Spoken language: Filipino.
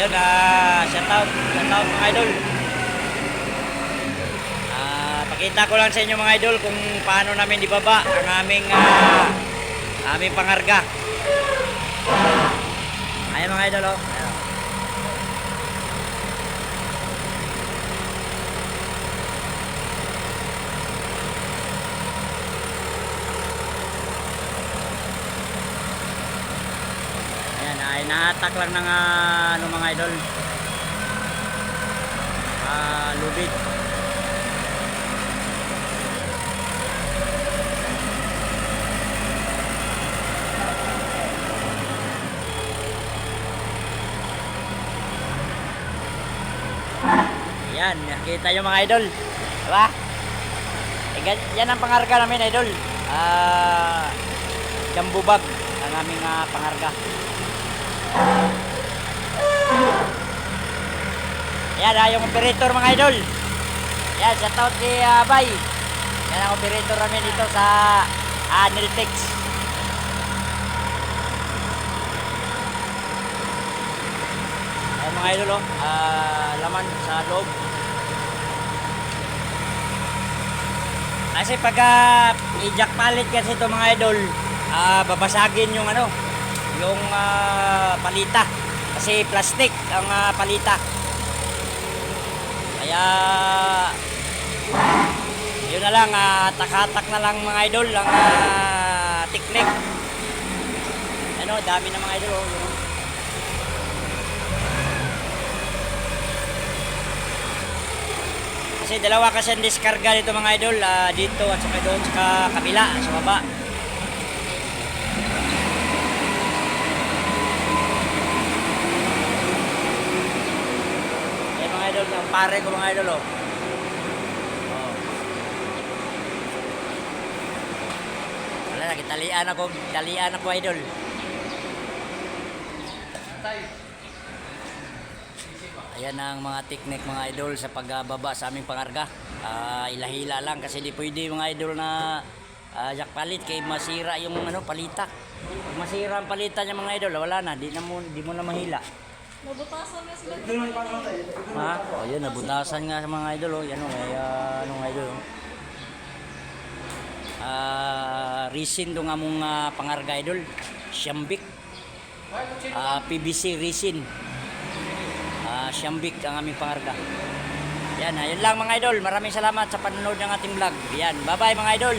Ayun, ah, shout out, shout out mga idol. Ah, pakita ko lang sa inyo mga idol kung paano namin ibaba ang aming ah, aming pangarga. Ayan mga idol, oh. Ayan. Ayan, ay nahatak lang ng ah, ano mga idol. Ah, lubid. Yan, nakita nyo mga idol. Diba? Gan- yan ang pangarga namin, idol. Ah, jumbo bag ang aming ah, pangarga. Yan, ah, yung operator mga idol. Yan, shout out kay ah, Bay. Yan ang operator namin dito sa uh, Niltex. Ayan mga idol, oh. Ah, laman sa loob. Kasi pag ah, i-jack palit kasi ito mga idol, ah, babasagin yung ano, yung ah, palita. Kasi plastic ang ah, palita. Kaya yun na lang, ah, takatak na lang mga idol ang ah, technique. Ano, dami na mga idol. Oh. Kasi dalawa kasi ang diskarga dito mga idol, ah, dito at saka doon sa kabila, sa baba. Eh mga idol, ang pare ko mga idol oh. Oh. Wala na, kitalian ako, kitalian ako idol. Ayan ang mga technique mga idol sa pagbaba sa aming pangarga. Ah, ilahila lang kasi di pwede mga idol na uh, jack palit kay masira yung ano palita. Pag masira ang palita niya mga idol, wala na, di na mo di mo na mahila. Nabutasan na sila. Ha? Oh, yun, nabutasan nga sa mga idol. Oh. Yan, oh, may uh, anong idol. Oh. Ah, resin do nga mong ah, pangarga idol. Siyambik. Ah, PVC resin. Ah, Siyambik ang aming pangarga. Yan, ayun lang mga idol. Maraming salamat sa panonood ng ating vlog. Yan, bye-bye mga idol.